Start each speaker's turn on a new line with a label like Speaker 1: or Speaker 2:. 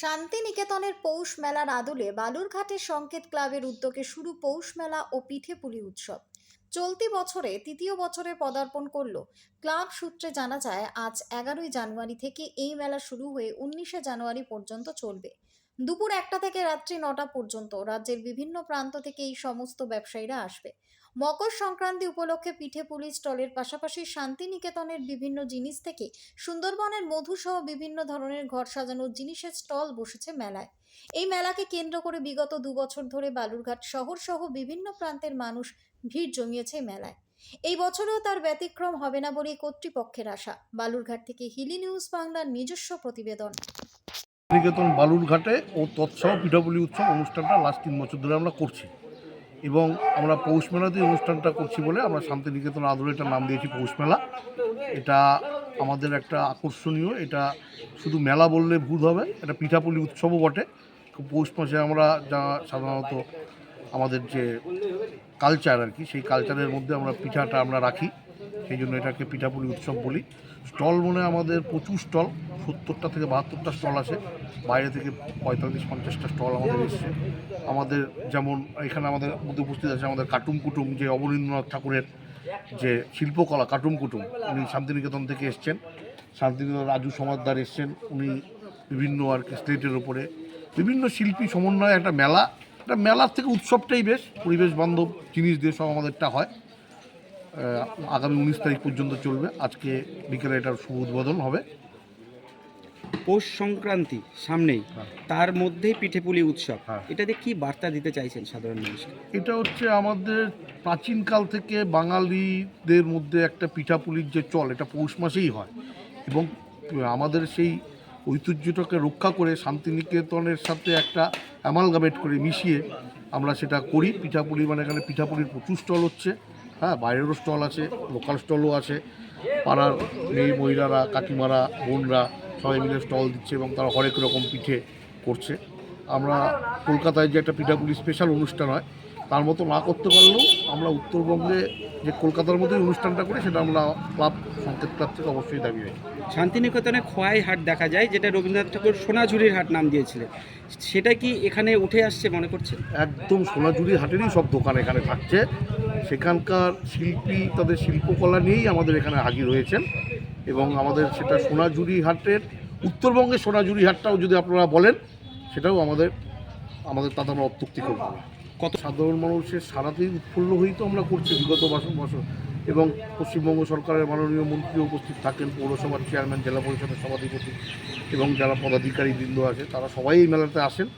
Speaker 1: শান্তিনিকেতনের পৌষ মেলার আদলে বালুরঘাটের সংকেত ক্লাবের উদ্যোগে শুরু পৌষ মেলা ও পিঠে পিঠেপুলি উৎসব। চলতি বছরে তৃতীয় বছরে পদার্পণ করল। ক্লাব সূত্রে জানা যায়, আজ এগারোই জানুয়ারি থেকে এই মেলা শুরু হয়ে উনিশে জানুয়ারি পর্যন্ত চলবে। দুপুর একটা থেকে রাত্রি নটা পর্যন্ত রাজ্যের বিভিন্ন প্রান্ত থেকে এই সমস্ত ব্যবসায়ীরা আসবে। মকর সংক্রান্তি উপলক্ষে পিঠে পুলি স্টলের পাশাপাশি শান্তিনিকেতনের বিভিন্ন জিনিস থেকে সুন্দরবনের মধু সহ বিভিন্ন ধরনের ঘর সাজানোর জিনিসের স্টল বসেছে মেলায়। এই মেলাকে কেন্দ্র করে বিগত দু বছর ধরে বালুরঘাট শহর সহ বিভিন্ন প্রান্তের মানুষ ভিড় জমিয়েছে মেলায়। এই বছরেও তার ব্যতিক্রম হবে না বলেই কর্তৃপক্ষের আশা। বালুরঘাট থেকে হিলি নিউজ বাংলার নিজস্ব প্রতিবেদন।
Speaker 2: নিকেতন বালুরঘাটে ও তৎসহ পিঠাপুলি উৎসব অনুষ্ঠানটা লাস্ট তিন বছর ধরে আমরা করছি। এবং আমরা পৌষ মেলাতে অনুষ্ঠানটা করছি বলে আমরা শান্তিনিকেতন আদরে এটার নাম দিয়েছি পৌষ মেলা। এটা আমাদের একটা আকর্ষণীয়, এটা শুধু মেলা বললে ভুল হবে, এটা পিঠাপুলি উৎসবও বটে। পৌষ মাসে আমরা যা সাধারণত আমাদের যে কালচার আর কি, সেই কালচারের মধ্যে আমরা পিঠাটা আমরা রাখি। সেই জন্য এটাকে পিঠাপুলি উৎসব বলি। স্টল মনে আমাদের প্রচুর স্টল। সত্তরটা থেকে বাহাত্তরটা স্টল আসে বাইরে থেকে পঁয়তাল্লিশ, পঞ্চাশটা স্টল আমাদের এসছে। আমাদের যেমন এখানে আমাদের মধ্যে উপস্থিত আছে আমাদের কাটুম কুটুম, যে অবনীন্দ্রনাথ ঠাকুরের যে শিল্পকলা কাটুম কুটুম, উনি শান্তিনিকেতন থেকে এসছেন। শান্তিনিকেতন রাজু সমাদদার এসছেন। উনি বিভিন্ন আর কি স্টেটের ওপরে বিভিন্ন শিল্পী সমন্বয়ে একটা মেলা। একটা মেলার থেকে উৎসবটাই বেশ। পরিবেশ বান্ধব জিনিস দিয়ে সব আমাদেরটা হয়। আগামী উনিশ তারিখ পর্যন্ত চলবে। আজকে বিকেলে এটার শুভ উদ্বোধন হবে।
Speaker 3: পৌষ সংক্রান্তি সামনেই
Speaker 2: হ্যাঁ।
Speaker 3: তার মধ্যেই পিঠেপুলি উৎসব।
Speaker 2: হ্যাঁ।
Speaker 3: এটাতে কি বার্তা দিতে চাইছেন সাধারণ মানুষকে
Speaker 2: এটা হচ্ছে আমাদের প্রাচীনকাল থেকে বাঙালিদের মধ্যে একটা পিঠাপুলির যে চল এটা পৌষ মাসেই হয়। এবং আমাদের সেই ঐতিহ্যটাকে রক্ষা করে শান্তিনিকেতনের সাথে একটা অ্যামালগামেট করে মিশিয়ে আমরা সেটা করি। পিঠাপুলি মানে এখানে পিঠাপুলির প্রচুর স্টল হচ্ছে। হ্যাঁ বাইরেরও স্টল আছে লোকাল স্টলও আছে। পাড়ার মেয়ে মহিলারা কাকিমারা বোনরা সবাই মিলে স্টল দিচ্ছে এবং তারা হরেক রকম পিঠে করছে। আমরা কলকাতায় যে একটা পিঠাপুলি স্পেশাল অনুষ্ঠান হয় তার মতো না করতে পারলেও আমরা উত্তরবঙ্গে যে কলকাতার মধ্যেই অনুষ্ঠানটা করি সেটা আমরা ক্লাব সংকেত ক্লাব থেকে অবশ্যই দাবি রাখি।
Speaker 3: শান্তিনিকেতনে খোয়াই হাট দেখা যায় যেটা রবীন্দ্রনাথ ঠাকুর সোনাঝুরির হাট নাম দিয়েছিলেন। সেটা কি এখানে উঠে আসছে মনে করছে
Speaker 2: একদম সোনাঝুরি হাটেরই সব দোকান এখানে থাকছে। সেখানকার শিল্পী তাদের শিল্পকলা নিয়েই আমাদের এখানে হাজির হয়েছেন। এবং আমাদের সেটা সোনাঝুরি হাটের উত্তরবঙ্গের সোনাঝুরি হাটটাও যদি আপনারা বলেন, সেটাও আমাদের আমাদের তাতে আমরা অত্যুক্তি করব।
Speaker 3: কত
Speaker 2: সাধারণ মানুষের সারাতেই উৎফুল্ল হয়েই তো আমরা করছি বিগত বছর বছর এবং পশ্চিমবঙ্গ সরকারের মাননীয় মন্ত্রী উপস্থিত থাকেন, পৌরসভার চেয়ারম্যান জেলা পরিষদের সভাধিপতি এবং যারা পদাধিকারী বৃন্দ আছে, তারা সবাই এই মেলাতে আসেন।